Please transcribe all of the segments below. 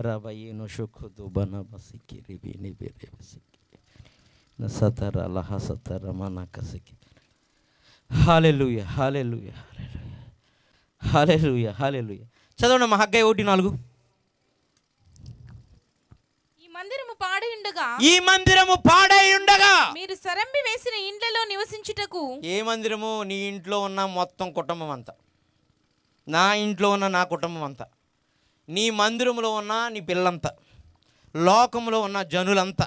Rabayino shokodo bana basiki ribi ni bere basiki. Nasatara laha satara mana kasiki. Hallelujah hallelujah hallelujah hallelujah చదవండి మా హగ్గయ్య ఒకటి నాలుగు. ఈ మందిరము పాడయుండగా ఈ మందిరము పాడై ఉండగా మీరు సరంబి వేసిన ఇండ్లలో నివసించుటకు ఏ మందిరము? నీ ఇంట్లో ఉన్న మొత్తం కుటుంబం అంతా నా ఇంట్లో ఉన్న నా కుటుంబం అంతా నీ మందిరంలో ఉన్న నీ పిల్లంతా లోకంలో ఉన్న జనులంతా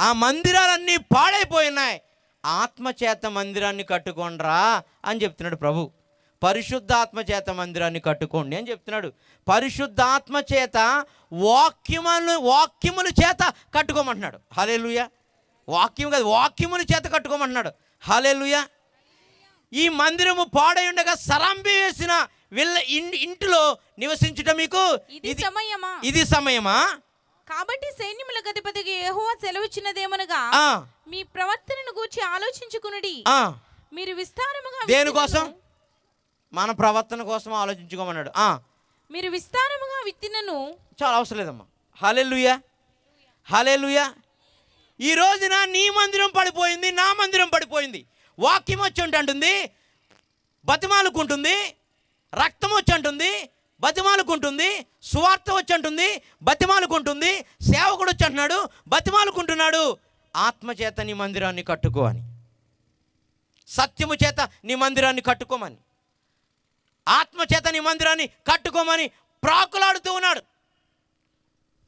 ఆ మందిరాలన్నీ పాడైపోయినాయి. ఆత్మచేత మందిరాన్ని కట్టుకోండ్రా అని చెప్తున్నాడు ప్రభు. పరిశుద్ధాత్మచేత మందిరాన్ని కట్టుకోండి అని చెప్తున్నాడు. పరిశుద్ధాత్మ చేత వాక్యములు వాక్యముల చేత కట్టుకోమంటున్నాడు. హలేలుయ వాక్యం కాదు వాక్యముల చేత కట్టుకోమంటున్నాడు. హలేలుయ ఈ మందిరము పాడై ఉండగా సరంబి వేసిన వీళ్ళ ఇంటిలో నివసించుట మీకు ఇది సమయమా? ఇది సమయమా? కాబట్టి సైన్యముల గతిపతికి యెహోవా సెలవిచ్చినదేమనగా మీ ప్రవర్తనను గూర్చి ఆలోచించుకునుడి. మీరు విస్తారముగా దేనికోసం మన ప్రవర్తన కోసం ఆలోచించుకోమన్నాడు. ఆ, మీరు విస్తారముగా విత్తినను. చాలా అవసరం లేదమ్మా. హలెలుయా హలెలుయా ఈ రోజున నీ మందిరం పడిపోయింది నా మందిరం పడిపోయింది. వాక్యం వచ్చి ఉంటే అంటుంది బతిమాలుకుంటుంది రక్తం వచ్చి అంటుంది బతిమాలుకుంటుంది సువార్త వచ్చి అంటుంది బతిమాలుకుంటుంది సేవకుడు వచ్చి అంటున్నాడు బతిమాలుకుంటున్నాడు. ఆత్మచేత నీ మందిరాన్ని కట్టుకో అని. సత్యము చేత నీ మందిరాన్ని కట్టుకోమని. ఆత్మచేత నీ మందిరాన్ని కట్టుకోమని ప్రాకులాడుతూ ఉన్నాడు.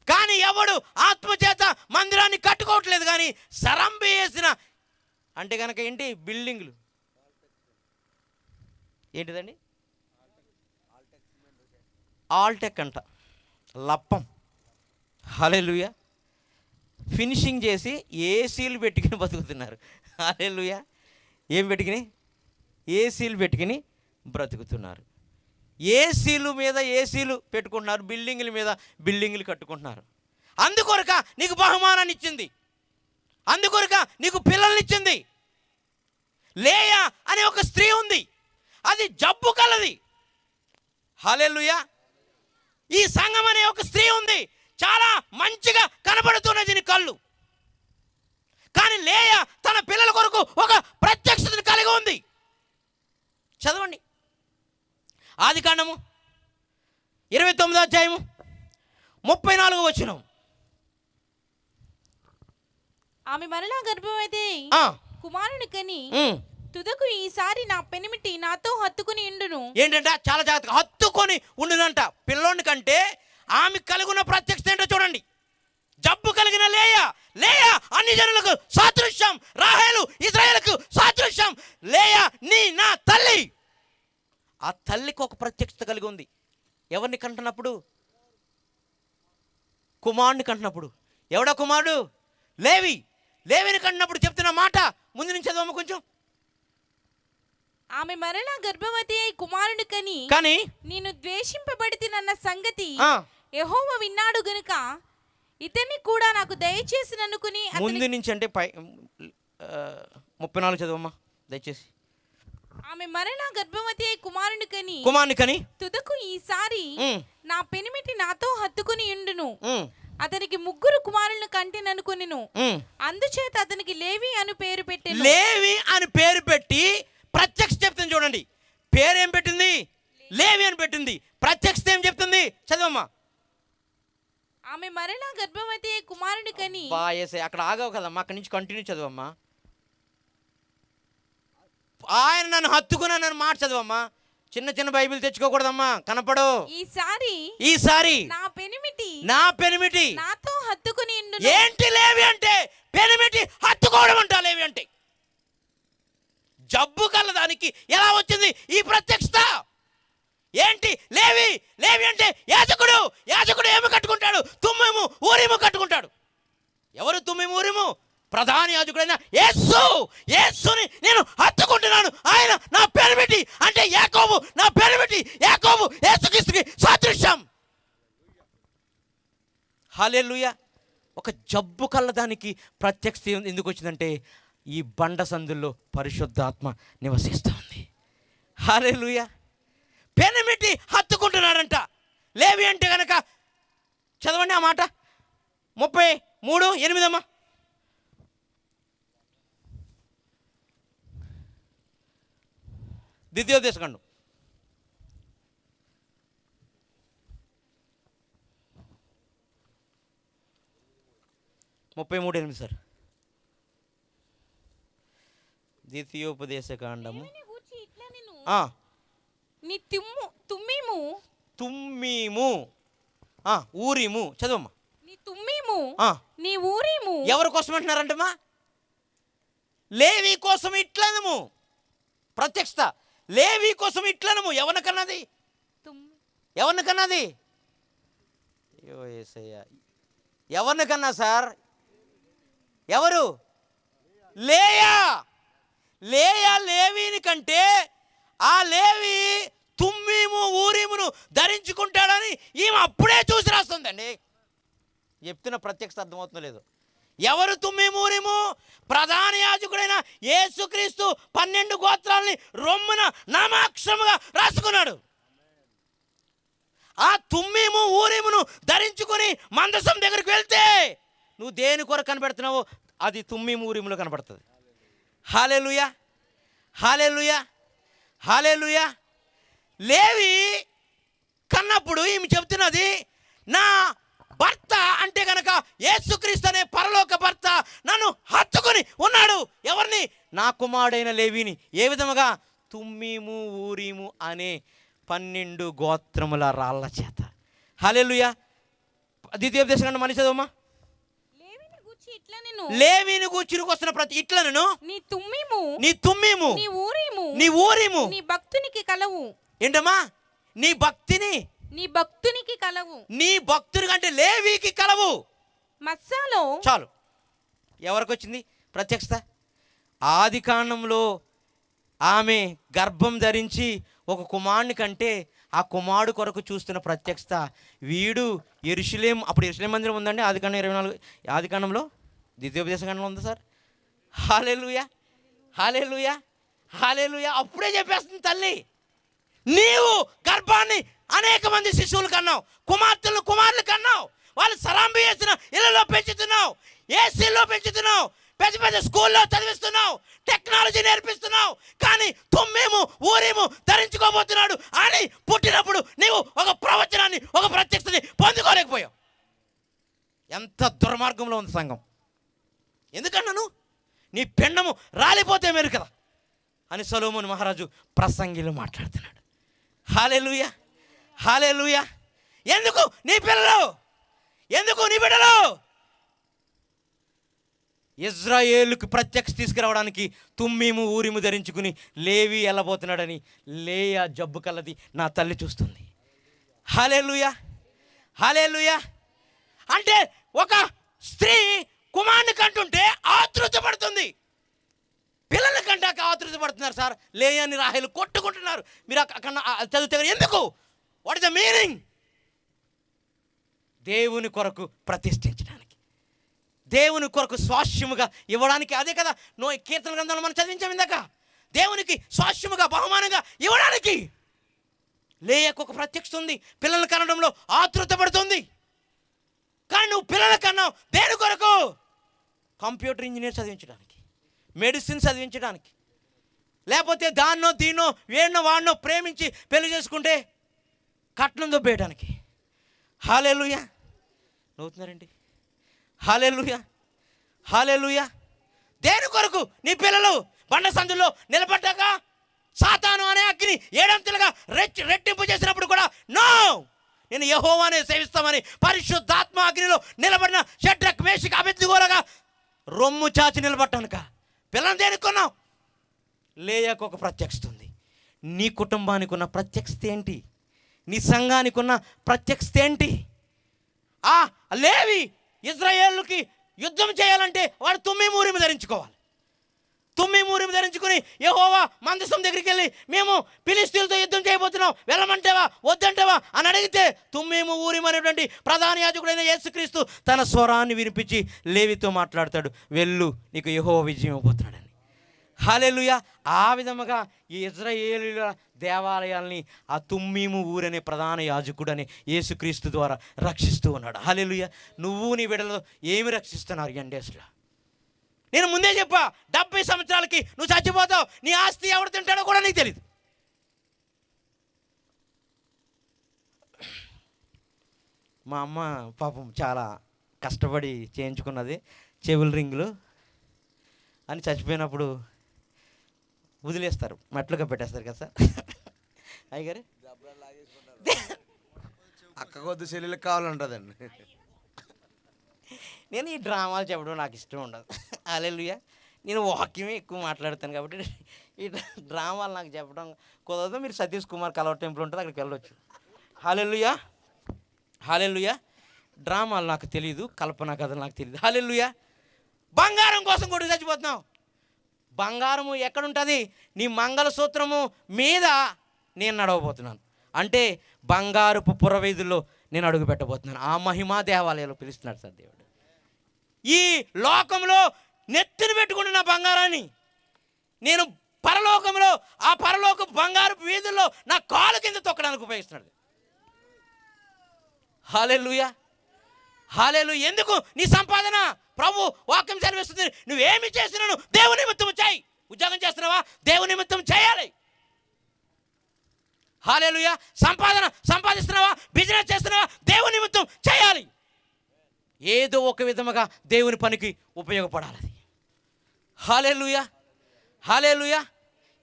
కానీ ఎవడు ఆత్మచేత మందిరాన్ని కట్టుకోవట్లేదు కానీ సరంబి వేసిన అంటే కనుక ఏంటి? బిల్డింగ్లు. ఏంటిదండి? ఆల్టెక్ అంట. లప్పం. హలెలుయ. ఫినిషింగ్ చేసి ఏసీలు పెట్టుకుని బతుకుతున్నారు. హలెలుయ. ఏం పెట్టుకుని? ఏసీలు పెట్టుకుని బ్రతుకుతున్నారు. ఏసీలు మీద ఏసీలు పెట్టుకుంటున్నారు? బిల్డింగుల మీద బిల్డింగులు కట్టుకుంటున్నారు. అందుకొరక నీకు బహుమానాన్ని ఇచ్చింది. అందుకొరక నీకు పిల్లల్నిచ్చింది లేయా అనే ఒక స్త్రీ ఉంది. అది జబ్బు కలది. హలెలుయా. ఈ సంఘం అనే ఒక స్త్రీ ఉంది. చాలా మంచిగా కనబడుతున్నది దీని కళ్ళు. కానీ లేయ తన పిల్లల కొరకు ఒక ప్రత్యక్షతను కలిగి ఉంది. చదవండి. ఆది కాండము ఇరవై తొమ్మిదో అధ్యాయము ముప్పై నాలుగు వచ్చినాం ఆమె మరలా గర్భమైతే కుమారుని కని. తుదకు ఈసారి నా పెనిమిటి నాతో హత్తుకుని ఇండును ఏంటంటే చాలా జాగ్రత్తగా హత్తుకొని ఉండునంట. పిల్లోని కంటే ఆమె కలిగి ప్రత్యక్షత ఏంటో చూడండి. జబ్బు కలిగిన లేయ లేయ అన్ని జనులకు సాదృశ్యం. రాహేలు ఇజ్రాయేల్కు సాదృశ్యం. లేయ నీ నా తల్లి. ఆ తల్లికి ఒక ప్రత్యక్షత కలిగి ఉంది. ఎవరిని కంటున్నప్పుడు? కుమారుని కంటున్నప్పుడు. ఎవడా కుమారుడు? లేవి. లేవిని కంటున్నప్పుడు చెప్తున్న మాట ముందు నుంచి చదవమ్మ కొంచెం. ఆమె మరలా గర్భవతి అయి కుమారుని కని కానీ నేను ద్వేషింపబడితినన్న సంగతి యెహోవా విన్నాడు గనుక ఇతన్ని కూడా నాకు దయచేసి నన్నుకుని ముందు నుంచి అంటే పై ముప్పై నాలుగు చదవమ్మా దయచేసి. ఆమె మరలా గర్భవతి అయి కుమారుని కని కుమార్ని కని తుదకు ఈసారి నా పెనిమిటి నాతో హత్తుకుని ఉండును. అతనికి ముగ్గురు కుమారులను కంటిననుకొనిను. అందుచేత అతనికి లేవి అను పేరు పెట్టెను. లేవి అని పేరు పెట్టి ప్రత్యక్ష చెప్తుంది చూడండి. పేరు ఏం పెట్టింది? లేవి అని పెట్టింది. ప్రత్యక్షత ఏం చెప్తుంది? చదవమ్మా. ఆమె మరలా గర్భవతి కుమారుని కని బాయేసే అక్కడ ఆగావు కదమ్మా. అక్కడి నుంచి కంటిన్యూ చదవమ్మా. ఆయన నన్ను హత్తుకున్నానని మాట చదవమ్మా. చిన్న చిన్న బైబిల్ తెచ్చుకోకూడదమ్మా. కనపడు ఈసారి ఈసారి నా పెనిమిటి. నా పెనిమిటి. నాతో హత్తుకుని ఏంటి లేవి అంటే? పెనిమిటి హత్తుకోవడం అంట లేవి అంటే. జబ్బు కలదానికి ఎలా వచ్చింది? ఈ ప్రత్యక్షత! ఏంటి? లేవి! లేవి అంటే యాజకుడు! యాజకుడు ఏమి కట్టుకుంటాడు? తుమ్మెము ఊరిము కట్టుకుంటాడు. ఎవరు తుమ్మెము ఊరిము? ప్రధాన యాజకుడైన యేసు! యేసుని నేను హత్తుకుంటున్నాను. ఆయన నా పెనిమిటి అంటే యాకోబు నా పేరు పెట్టి యాకోబు యేసుక్రీస్తుకి సాదృశ్యం. హాలేలుయ ఒక జబ్బు కళ్ళదానికి ప్రత్యక్ష ఎందుకు వచ్చిందంటే ఈ బండ సందుల్లో పరిశుద్ధాత్మ నివసిస్తుంది. లూయ పెనమిటి హత్తుకుంటున్నాడంట. లేవి అంటే కనుక చదవండి ఆ మాట. ముప్పై మూడు ఎనిమిదమ్మా ద్వితీయోపదేశకండు ముప్పై మూడు ఎనిమిది సార్. ద్వితీయోపదేశ కాండము నీ తుమ్ము తుమ్మిము? తుమ్మీము. ఆ, ఊరిము. చదవమ్మా. నీ తుమ్మిము? ఆ, నీ ఊరిము? ఎవరి కోసం అంటున్నారంటమ్మా? లేవి కోసం ఇట్లనము. ప్రత్యక్షత. లేవి కోసం ఇట్లనము. ఎవరిని కన్నది తుమ్మి ఎవరిని కన్నది అయ్యో ఏసయ్య. ఎవరిని కన్నా సార్? ఎవరు? లేయా! లేయా లేవిని కంటే ఆ లేవి తుమ్మిము ఊరిమును ధరించుకుంటాడని ఈమె అప్పుడే చూసి రాస్తుందండి. చెప్తున్న ప్రత్యక్షత అర్థమవుతుందో లేదు. ఎవరు తుమ్మి ఊరిము? ప్రధాన యాజకుడైన యేసుక్రీస్తు పన్నెండు గోత్రాలని రొమ్మున నామాక్షముగా రాసుకున్నాడు. ఆ తుమ్మిము ఊరిమును ధరించుకొని మందసం దగ్గరికి వెళ్తే నువ్వు దేని కొరకు కనబెడుతున్నావో అది తుమ్మి ఊరిములు కనబడుతుంది. హాలేలుయా. హాలేలుయా. హాలేలుయా. లేవి కన్నప్పుడు ఈమె చెబుతున్నది నా భర్త అంటే కనుక యేసుక్రీస్తు అనే పరలోక భర్త నన్ను హత్తుకుని ఉన్నాడు. ఎవరిని? నా కుమారుడైన లేవిని. ఏ విధముగా? తుమ్మిము ఊరిము అనే పన్నెండు గోత్రముల రాళ్ళ చేత. హలెలుయ. ద్వితీయోపదేశం మనిషి చదవమ్మా లేవిని గూర్చి ఇట్లా నేను? లేవిని కూర్చుని వస్తున్న ప్రతి ఇట్లను నీ తుమ్మిము. నీ తుమ్మిము. నీ ఊరిము. నీ ఊరిము. నీ భక్తునికి కలవు. ఏంటమ్మా? నీ భక్తిని? నీ భక్తునికి కలవు. నీ భక్తుని కంటే లేవికి కలవు. మస్సాలో చాలు. ఎవరికి వచ్చింది ప్రత్యక్షత. ఆది కాండంలో ఆమె గర్భం ధరించి ఒక కుమారుని కంటే ఆ కుమారుడు కొరకు చూస్తున్న ప్రత్యక్షత. వీడు ఎరుషులేం అప్పుడు ఎరుషులేం మందిరం ఉందండి? ఆది కాండం ఇరవై నాలుగు ఆది కాండంలో? ద్వితీయోపదేశ గంటలో ఉంది సార్? Hallelujah hallelujah hallelujah. అప్పుడే చెప్పేస్తుంది తల్లి. నీవు గర్భాన్ని అనేక మంది శిశువులు కన్నావు కుమార్తెలు కుమారులు కన్నావు వాళ్ళు సరాంబి చేసిన ఇళ్ళలో పెంచుతున్నావు ఏసీలో పెంచుతున్నావు పెద్ద పెద్ద స్కూల్లో చదివిస్తున్నావు టెక్నాలజీ నేర్పిస్తున్నావు కానీ తుమ్మేము ఊరేము ధరించుకోబోతున్నాడు అని పుట్టినప్పుడు నీవు ఒక ప్రవచనాన్ని ఒక ప్రత్యక్షతని పొందుకోలేకపోయావు. ఎంత దుర్మార్గంలో ఉంది సంఘం. ఎందుకన్నాను నీ పిండము రాలిపోతే మేరు కదా. అని సొలోమోని మహారాజు ప్రసంగిలో మాట్లాడుతున్నాడు. Hallelujah hallelujah. ఎందుకు నీ పిల్లలు? ఎందుకు నీ బిడ్డలు? ఇజ్రాయేలుకు ప్రత్యక్ష తీసుకురావడానికి తుమ్మిము ఊరిము ధరించుకుని లేవి వెళ్ళబోతున్నాడని లేయ జబ్బు కలది నా తల్లి చూస్తుంది. Hallelujah hallelujah. అంటే ఒక స్త్రీ కుమారుని కంటుంటే ఆతృత పడుతుంది పిల్లల కంటాక ఆతృత పడుతున్నారు సార్. లేయని రాహిలు కొట్టుకుంటున్నారు. మీరు అక్కడ చదివితే ఎందుకు? వాట్ ఇస్ ద మీనింగ్ దేవుని కొరకు ప్రతిష్ఠించడానికి. దేవుని కొరకు స్వాస్యముగా ఇవ్వడానికి అదే కదా. నో కీర్తన గ్రంథాలు మనం చదివించాం ఇందాక. దేవునికి స్వాస్యముగా బహుమానంగా ఇవ్వడానికి. లేయకు ఒక ప్రత్యక్షత ఉంది. పిల్లలు కనడంలో ఆతృత పడుతుంది కానీ నువ్వు పిల్లల కన్నావు. దేని కొరకు? కంప్యూటర్ ఇంజనీర్ చదివించడానికి మెడిసిన్ చదివించడానికి లేకపోతే దాన్నో దీన్నో వేణో వాడినో ప్రేమించి పెళ్ళి చేసుకుంటే కట్నం దొబ్బేయడానికి హాలేలుయా. నవ్వుతున్నారండి హాలేలుయా. హాలేలుయా. దేని కొరకు నీ పిల్లలు బండ సందుల్లో నిలబడ్డాక సాతాను అనే అగ్ని ఏడంతులుగా రెచ్చి రెట్టింపు చేసినప్పుడు కూడా నో! నేను యహోవానే సేవిస్తామని పరిశుద్ధాత్మ అగ్నిలో నిలబడిన షడ్రక్ మేషిక అభివృద్ధిగోరగా రొమ్ము చాచి నిలబట్టనుక పిల్లలు దేనికి కొన్నావు లేయకు ఒక ప్రత్యక్షత ఉంది నీ కుటుంబానికి ఉన్న ప్రత్యక్షత ఏంటి నీ సంఘానికి ఉన్న ప్రత్యక్షత ఏంటి ఆ లేవి ఇజ్రాయేలుకి యుద్ధం చేయాలంటే వాడు తుమ్మి మూరిమి ధరించుకోవాలి. తుమ్మి మూరిమి ధరించుకుని యహోవా మందసం దగ్గరికి వెళ్ళి మేము పిలిస్తీలతో యుద్ధం చేయబోతున్నాం. వెళ్ళమంటావా? వద్దంటావా? అని అడిగితే తుమ్మేము ఊరిము అనేటువంటి ప్రధాన యాజకుడైన యేసుక్రీస్తు తన స్వరాన్ని వినిపించి లేవితో మాట్లాడతాడు వెళ్ళు నీకు యెహోవా విజయం ఇవ్వబోతున్నాడని. హాలెలుయ ఆ విధముగా ఈ ఇజ్రాయేలుల దేవాలయాల్ని ఆ తుమ్మీము ఊరనే ప్రధాన యాజకుడని యేసుక్రీస్తు ద్వారా రక్షిస్తూ ఉన్నాడు. హాలెలుయ నువ్వు నీ బిడ్డలు ఏమి రక్షిస్తున్నారు ఈ ఎండేస్లో నేను ముందే చెప్పా డెబ్బై సంవత్సరాలకి నువ్వు చచ్చిపోతావు నీ ఆస్తి ఎవడు తింటాడో కూడా నీకు తెలియదు మా అమ్మ పాపం చాలా కష్టపడి చేయించుకున్నది చెవుల రింగులు అని చచ్చిపోయినప్పుడు వదిలేస్తారు మట్లుగా పెట్టేస్తారు కదా సార్. అయ్యగారు? అక్క కొద్ది చెల్లెలకు కావాలంటుందండి. నేను ఈ డ్రామాలు చెప్పడం నాకు ఇష్టం ఉండదు. అలెలుయ నేను వాక్యమే ఎక్కువ మాట్లాడతాను కాబట్టి ఈ డ్రామాలు నాకు చెప్పడం కుదరదు. మీరు సతీష్ కుమార్ కలవ టెంపుల్ ఉంటుంది అక్కడికి వెళ్ళొచ్చు. హాలెలుయ హాలెలుయ డ్రామాలు నాకు తెలియదు కల్పన కథలు నాకు తెలియదు హాలెలుయ బంగారం కోసం కూడా చచ్చిపోతున్నావు. బంగారము ఎక్కడుంటుంది? నీ మంగళసూత్రము మీద నేను నడవబోతున్నాను. అంటే బంగారుపు పురవీధుల్లో నేను అడుగు పెట్టబోతున్నాను ఆ మహిమా దేవాలయంలో పిలుస్తున్నాడు సార్ దేవుడు. ఈ లోకంలో నెత్తిన పెట్టుకుంటున్న బంగారాన్ని. నేను పరలోకంలో ఆ పరలోక బంగారు వీధుల్లో నా కాలు కింద తొక్కడానికి ఉపయోగిస్తున్నాడు. హాలేలుయా హాలేలు ఎందుకు? నీ సంపాదన. ప్రభు వాక్యం చదివిస్తుంది. నువ్వేమి చేస్తున్నాను దేవుని నిమిత్తం చేయి. ఉద్యోగం చేస్తున్నావా? దేవుని నిమిత్తం చేయాలి. హాలేలుయా సంపాదన. సంపాదిస్తున్నావా? బిజినెస్ చేస్తున్నావా? దేవుని నిమిత్తం చేయాలి. ఏదో ఒక విధముగా దేవుని పనికి ఉపయోగపడాలి అది హాలేలుయా. హాలేలుయా.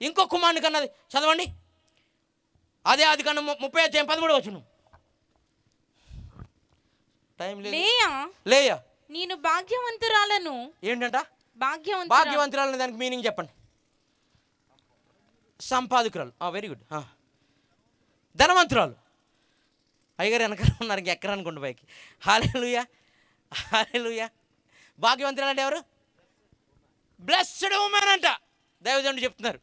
ఇంకో కుమారుని కన్నది. చదవండి. అదే అది కన్నా ముప్పై అధ్యాయం పదమూడు వచ్చును టైం లేయా? లేయా? నేను భాగ్యవంతురాలను. ఏంటంట? భాగ్యవంతురా భాగ్యవంతురాలు దానికి మీనింగ్ చెప్పండి. సంపాదకురాలు. వెరీ గుడ్ ధనవంతురాలు. అయ్యగారు వెనకాల ఉన్నారు ఇంకెక్కర అనుకోండి పైకి. హాలేలుయా. హాలేలుయా. భాగ్యవంతురాలు అంటే ఎవరు? బ్లెస్డ్ ఉమెన్ అంట. దైవజనుడు చెప్తున్నారు.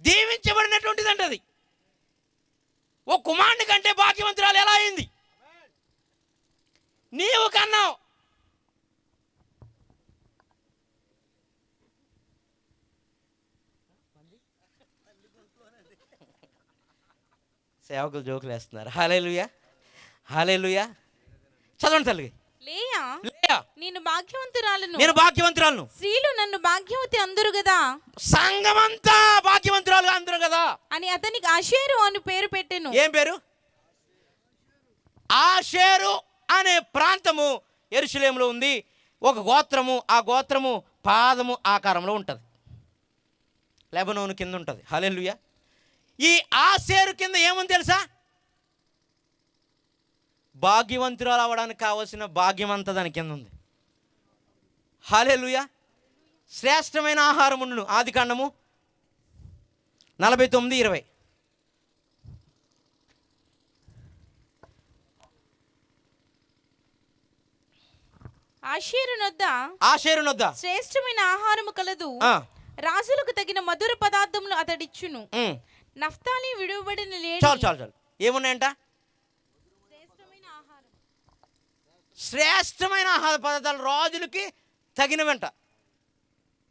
దీవించబడినటువంటిది అంట అది. ఓ కుమారుని కంటే భాగ్యవంతురాలు ఎలా అయింది? నీవు కన్నావు. సేవకులు జోకులు వేస్తున్నారు హాలేలుయా. హాలేలుయా. చదవండి తల్లి. లేయా? లేయా. నేను భాగ్యవంతురాలను. నేను భాగ్యవంతురాలను. స్త్రీలు నన్ను భాగ్యవతి అందరు కదా. సంఘమంతా భాగ్యవంతురాలుగా అందరూ కదా. అని అతనికి అషేరు అని పేరు పెట్టెను. ఏం పేరు? ఆషేరు అనే ప్రాంతము ఎరుషులేములో ఉంది. ఒక గోత్రము ఆ గోత్రము పాదము ఆకారంలో ఉంటుంది. లెబనోను కింద ఉంటుంది. హలెలుయ ఈ ఆషేరు కింద ఏముంది తెలుసా? భాగ్యవంతురాలు అవ్వడానికి కావలసిన భాగ్యం అంతా దాని కింద ఉంది. హలెలుయ శ్రేష్టమైన ఆహారం ఉండును. ఆది కాండము నలభై తొమ్మిది ఇరవై. ఆషేరు నొద్ద. ఆషేరు నొద్ద. శ్రేష్టమైన ఆహారము కలదు. రాజులకు తగిన మధుర పదార్థములు అతడిచ్చును. ఉమ్. నఫ్తాలి విడువబడిన లేడి. చాలు చాలు చాలు. ఏమున్నాయంట శ్రేష్టమైన ఆహారం శ్రేష్టమైన ఆహార పదార్థాలు రాజులకి తగినవంట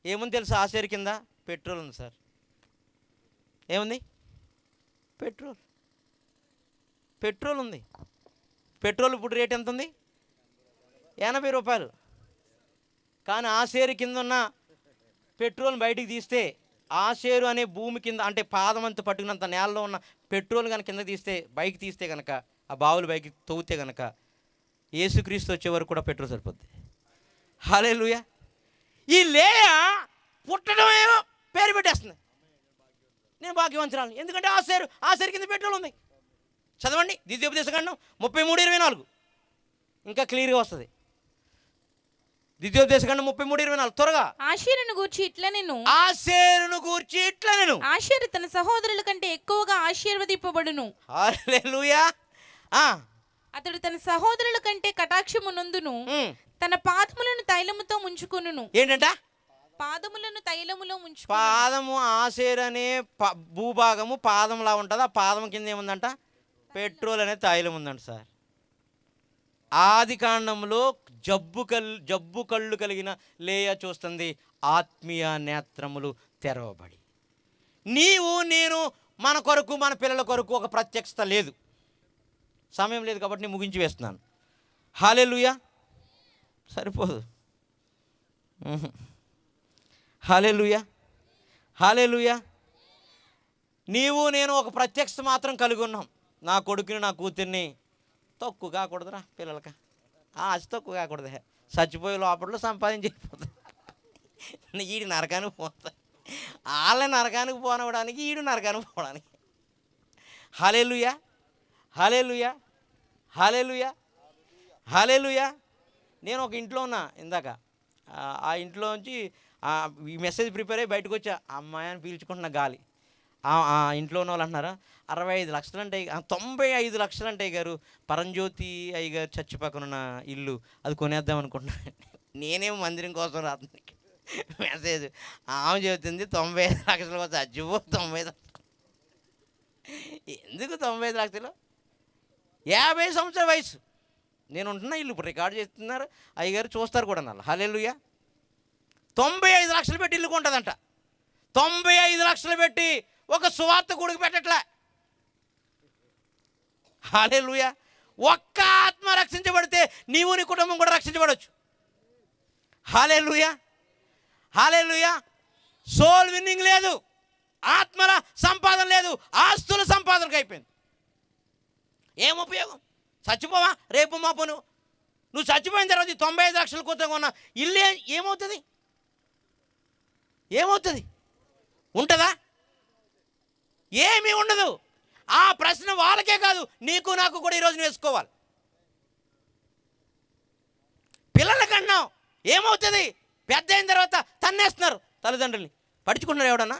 ఏముంది తెలుసా? ఆశ్చర్య కింద పెట్రోల్ ఉంది సార్. ఏముంది? పెట్రోల్. పెట్రోల్ ఉంది. పెట్రోల్ ఇప్పుడు రేట్ ఎంత ఉంది ఎనభై రూపాయలు. కానీ ఆ షేరు కింద ఉన్న పెట్రోల్ బయటికి తీస్తే ఆ షేరు అనే భూమి కింద అంటే పాదమంత పట్టుకున్నంత నేలలో ఉన్న పెట్రోల్ కనుక కింద తీస్తే బైక్ తీస్తే కనుక ఆ బావులు బైక్ తవ్వుతే కనుక యేసుక్రీస్తు వచ్చే వరకు కూడా పెట్రోల్ సరిపోద్ది. హాలేలుయా ఈ లేయ పుట్టడం ఏమో పేరు పెట్టేస్తుంది. నేను భాగ్యవంతురాలు ఎందుకంటే ఆ సేరు ఆ సేరు కింద పెట్రోల్ ఉంది. చదవండి. ద్వితీయోపదేశకాండం ముప్పై మూడు ఇరవై నాలుగు. ఇంకా క్లియర్గా వస్తుంది. ద్వితీయోపదేశకాండం ముప్పై మూడు ఇరవై నాలుగు. త్వరగా. ఆషేరును గూర్చి ఇట్లా నేను. ఆ సేరును గూర్చి ఇట్లా నేను. ఆషేరు తన సహోదరుల కంటే ఎక్కువగా ఆశీర్వదింపబడును. హాలేలుయా ఆ, అతడు తన సహోదరుల కంటే కటాక్షము నందును ఉమ్. తన పాదములను తైలముతో ముంచుకొనును. ఏంటంట? పాదములను తైలములో ముంచు పాదము ఆసేరు అనే భూభాగము పాదంలా ఉంటుంది. ఆ పాదం కింద ఏముందంట పెట్రోల్ అనే తైలం ఉందంట సార్. ఆది కాండంలో జబ్బు కల్ జబ్బు కళ్ళు కలిగిన లేయ చూస్తుంది. ఆత్మీయ నేత్రములు తెరవబడి. నీవు నేను మన కొరకు మన పిల్లల కొరకు ఒక ప్రత్యక్షత లేదు. సమయం లేదు కాబట్టి నేను ముగించి వేస్తున్నాను. హాలే హాలెలుయా. సరిపోదు. హాలెలుయా. హాలెలుయా. నీవు నేను ఒక ప్రత్యక్షత మాత్రం కలిగి ఉన్నాం. నా కొడుకుని నా కూతుర్ని తక్కువ కాకూడదురా పిల్లలకి. ఆశ తక్కువ కాకూడదు. చచ్చిపోయే లోపల సంపాదించిపోతుంది ఈడు నరకానికి పోతా వాళ్ళ నరకానికి పోనవడానికి ఈడు నరకానికి పోవడానికి. హాలేలుయా. హలేలుయా. హలేలుయా. హలేలుయా. నేను ఒక ఇంట్లో ఉన్నా ఇందాక. ఆ, ఇంట్లోంచి ఈ మెసేజ్ ప్రిపేర్ అయ్యి బయటకు వచ్చా. అమ్మాయి అని పీల్చుకుంటున్న గాలి. ఆ ఇంట్లో ఉన్న వాళ్ళు అంటున్నారా? అరవై ఐదు లక్షలు అంటే తొంభై ఐదు లక్షలు అంటే గారు. పరంజ్యోతి అయ్య గారు చచ్చి పక్కన ఉన్న ఇల్లు. అది కొనేద్దాం అనుకుంటున్నాను. నేనేం మందిరం కోసం రాత్రి మెసేజ్. ఆమె చెబుతుంది తొంభై ఐదు లక్షలు కోసం. అజ్జిపో తొంభై ఐదు ఎందుకు తొంభై ఐదు లక్షలు? యాభై సంవత్సరాల వయసు. నేను ఉంటున్నా ఇల్లు ఇప్పుడు రికార్డ్ చేస్తున్నారు అయ్యగారు చూస్తారు కూడా నల్ల హలెలుయా తొంభై ఐదు లక్షలు పెట్టి ఇల్లు కొంటుందంట. తొంభై ఐదు లక్షలు పెట్టి ఒక సువార్త కొడుకు పెట్టట్లే. హాలేలుయా ఒక్క ఆత్మ రక్షించబడితే నీవు నీ కుటుంబం కూడా రక్షించబడవచ్చు హాలేలుయా హాలేలుయా సోల్ విన్నింగ్ లేదు. ఆత్మల సంపాదన లేదు. ఆస్తుల సంపాదనకు అయిపోయింది ఏం ఉపయోగం? చచ్చిపోవా? రేపు మాపు నువ్వు నువ్వు చచ్చిపోయిన తర్వాత తొంభై ఐదు లక్షల కొత్త కొన్న. ఇల్లు ఏమవుతుంది? ఏమవుతుంది? ఉంటుందా? ఏమీ ఉండదు. ఆ ప్రశ్న వాళ్ళకే కాదు నీకు నాకు కూడా ఈరోజు వేసుకోవాలి. పిల్లలకన్నా ఏమవుతుంది? పెద్ద అయిన తర్వాత తన్నేస్తున్నారు తల్లిదండ్రుల్ని. పడుచుకుంటున్నారు ఎవడన్నా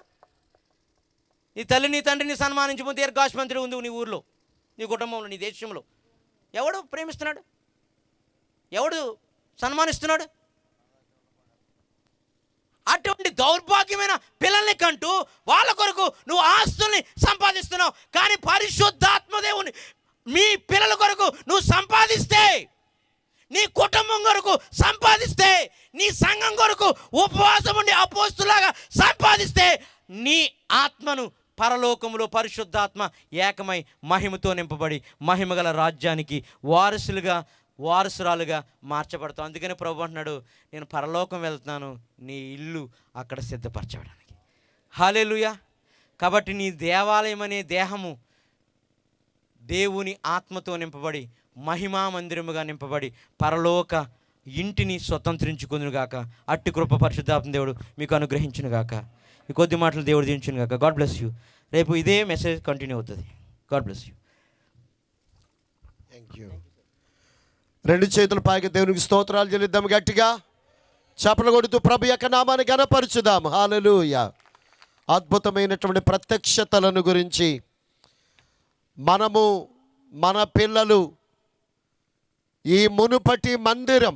నీ తల్లి నీ తండ్రిని సన్మానించము దీర్ఘాశమంత్రి ఉంది నీ ఊర్లో? నీ కుటుంబంలో నీ దేశంలో. ఎవడు ప్రేమిస్తున్నాడు? ఎవడు సన్మానిస్తున్నాడు? అటువంటి దౌర్భాగ్యమైన పిల్లల్ని కంటూ వాళ్ళ కొరకు నువ్వు ఆస్తుల్ని సంపాదిస్తున్నావు. కానీ పరిశుద్ధాత్మదేవుని మీ పిల్లల కొరకు నువ్వు సంపాదిస్తే నీ కుటుంబం కొరకు సంపాదిస్తే నీ సంఘం కొరకు ఉపవాసం ఉండి అపోస్తులాగా సంపాదిస్తే నీ ఆత్మను పరలోకములో పరిశుద్ధాత్మ ఏకమై మహిమతో నింపబడి మహిమగల రాజ్యానికి వారసులుగా వారసురాలుగా మార్చబడతాం అందుకని ప్రభు అంటున్నాడు నేను పరలోకం వెళ్తున్నాను నీ ఇల్లు అక్కడ సిద్ధపరచబడానికి హాలేలుయా కాబట్టి నీ దేవాలయం అనే దేహము దేవుని ఆత్మతో నింపబడి మహిమా మందిరముగా నింపబడి పరలోక ఇంటిని స్వతంత్రించుకుందునుగాక అట్టి కృప పరిశుద్ధాత్మ దేవుడు మీకు అనుగ్రహించునుగాక. ఈ కొద్ది మాటలు దేవుడు దించునుగాక గాడ్ బ్లెస్ యూ రేపు ఇదే మెసేజ్ కంటిన్యూ అవుతుంది. God bless you thank you రెండు చేతుల పైకి దేవునికి స్తోత్రాలు చెల్లిద్దాం గట్టిగా. చపలు కొడుతూ ప్రభు యొక్క నామాన్ని గనపరుచుదాం హాలలుయ అద్భుతమైనటువంటి ప్రత్యక్షతలను గురించి మనము మన పిల్లలు ఈ మునుపటి మందిరం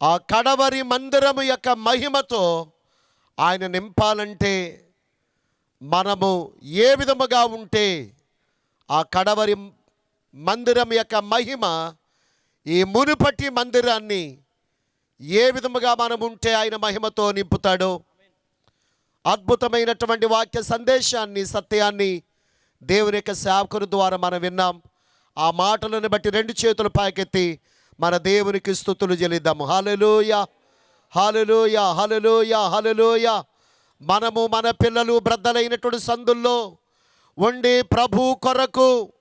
ఆ కడవరి మందిరము యొక్క మహిమతో ఆయన నింపాలంటే మనము ఏ విధముగా ఉంటే ఆ కడవరి మందిరం యొక్క మహిమ ఈ మునుపటి మందిరాన్ని ఏ విధముగా మనం ఉంటే ఆయన మహిమతో నింపుతాడో అద్భుతమైనటువంటి వాక్య సందేశాన్ని సత్యాన్ని దేవుని యొక్క సేవకుని ద్వారా మనం విన్నాం. ఆ మాటలను బట్టి రెండు చేతులు పాకెత్తి మన దేవునికి స్థుతులు చెల్లిద్దాము. హల్లెలూయ! హలలోయ హలలోయ హలలోయ మనము మన పిల్లలు బ్రద్దలైనటువంటి సందుల్లో ఉండి ప్రభు కొరకు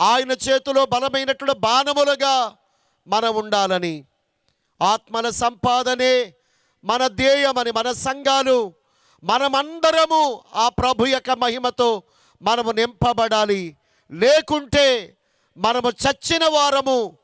ఆయన చేతిలో బలమైనటువంటి బాణములుగా మనం ఉండాలని ఆత్మల సంపాదనే మన ధ్యేయమని మన సంఘాలు మనమందరము ఆ ప్రభు యొక్క మహిమతో మనము నింపబడాలి. లేకుంటే మనము చచ్చిన వారము.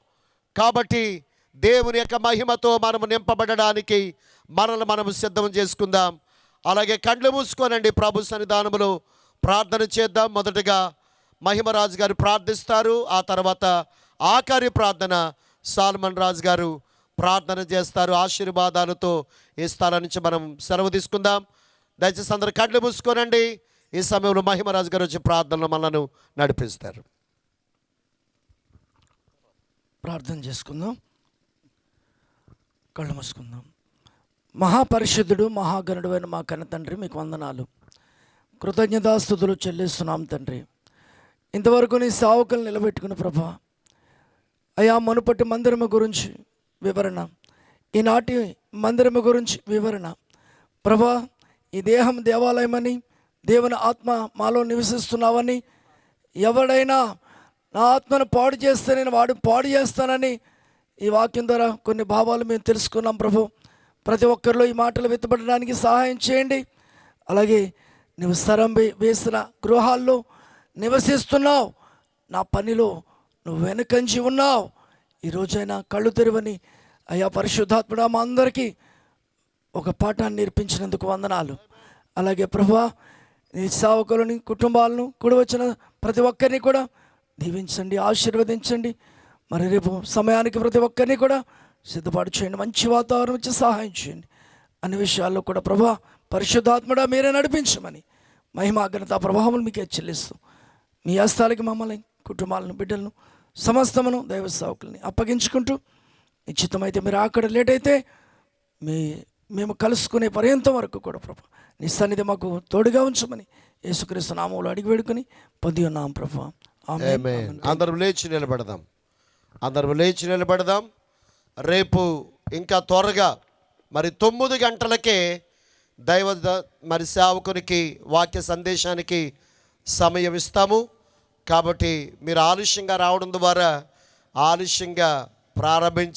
కాబట్టి దేవుని యొక్క మహిమతో మనము నింపబడడానికి మనల్ని మనము సిద్ధం చేసుకుందాం. అలాగే కండ్లు మూసుకోనండి ప్రభు సన్నిధానములో. ప్రార్థన చేద్దాం. మొదటగా మహిమరాజు గారు ప్రార్థిస్తారు. ఆ తర్వాత ఆఖరి ప్రార్థన సాల్మన్ రాజు గారు ప్రార్థన చేస్తారు. ఆశీర్వాదాలతో ఈ స్థలం నుంచి మనం సెలవు తీసుకుందాం. దయచేసి అందరు కళ్ళు మూసుకోనండి. ఈ సమయంలో మహిమరాజు గారు వచ్చి ప్రార్థనలు మనను నడిపిస్తారు. ప్రార్థన చేసుకుందాం. కళ్ళు మూసుకుందాం. మహాపరిశుద్ధుడు మహాగణుడు అయిన మా కన్న తండ్రి మీకు వందనాలు. కృతజ్ఞతాస్థుతులు చెల్లిస్తున్నాం తండ్రి. ఇంతవరకు నీ సావుకలు నిలబెట్టుకుని ప్రభా అయా మునుపటి మందిరము గురించి వివరణ ఈనాటి మందిరము గురించి వివరణ. ప్రభా ఈ దేహం దేవాలయమని దేవుని ఆత్మ మాలో నివసిస్తున్నావని ఎవడైనా నా ఆత్మను పాడు చేస్తే నేను వాడు పాడు చేస్తానని ఈ వాక్యం ద్వారా కొన్ని భావాలు మేము తెలుసుకున్నాం ప్రభు. ప్రతి ఒక్కరిలో ఈ మాటలు వెతబడడానికి సహాయం చేయండి. అలాగే నువ్వు స్థరం వేసిన గృహాల్లో నివసిస్తున్నావు. నా పనిలో నువ్వు వెనకంచి ఉన్నావు. ఈ కళ్ళు తెరవని అయ్యా పరిశుద్ధాత్ముడా మా అందరికీ ఒక పాఠాన్ని నేర్పించినందుకు వందనాలు. అలాగే ప్రభా నీ సేవకులని కుటుంబాలను కూడా వచ్చిన ప్రతి ఒక్కరిని కూడా దీవించండి ఆశీర్వదించండి. మరి రేపు సమయానికి ప్రతి ఒక్కరిని కూడా సిద్ధపాటు చేయండి మంచి వాతావరణం ఇచ్చి సహాయం చేయండి. అన్ని విషయాల్లో కూడా ప్రభా పరిశుద్ధాత్మడా మీరే నడిపించమని మహిమా ఘనత ప్రభావం మీకే చెల్లిస్తూ మీ హస్తాలకి మమ్మల్ని కుటుంబాలను బిడ్డలను సమస్తమును దైవ సేవకుల్ని అప్పగించుకుంటూ నిశ్చితమైతే మీరు అక్కడ లేట్ అయితే మీ మేము కలుసుకునే పర్యంతం వరకు కూడా ప్రభు నీ సన్నిధి మాకు తోడుగా ఉంచమని యేసుక్రీస్తు నామంలో అడిగి వేడుకొని పొంది ఉన్నాం ప్రభు. అందరం లేచి నిలబడదాం. అందరం లేచి నిలబడదాం. రేపు ఇంకా త్వరగా మరి తొమ్మిది గంటలకే దైవ మరి సేవకునికి వాక్య సందేశానికి సమయం ఇస్తాము. కాబట్టి మీరు ఆలస్యంగా రావడం ద్వారా ఆలస్యంగా ప్రారంభించి